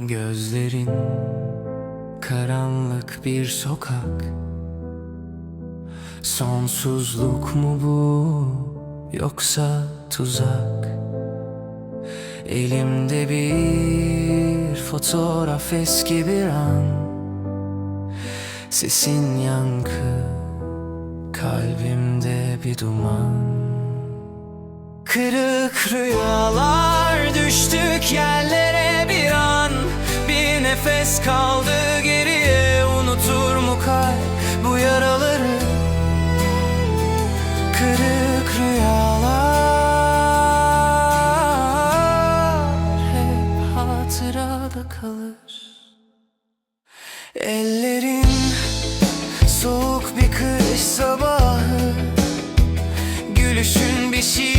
Gözlerin karanlık bir sokak. Sonsuzluk mu bu yoksa tuzak? Elimde bir fotoğraf eski bir an. Sesin yankı kalbimde bir duman. Kırık rüyalar düştük yerlere nefes kaldı geriye unutur mu kalp bu yaraları? Kırık rüyalar hep hatırada kalır. Ellerin soğuk bir kış sabahı Gülüşün bir şiir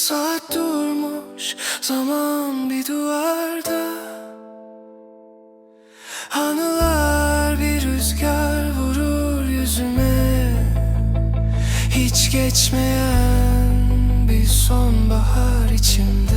Saat durmuş zaman bir duvarda. Anılar bir rüzgar vurur yüzüme. Hiç geçmeyen bir sonbahar içimde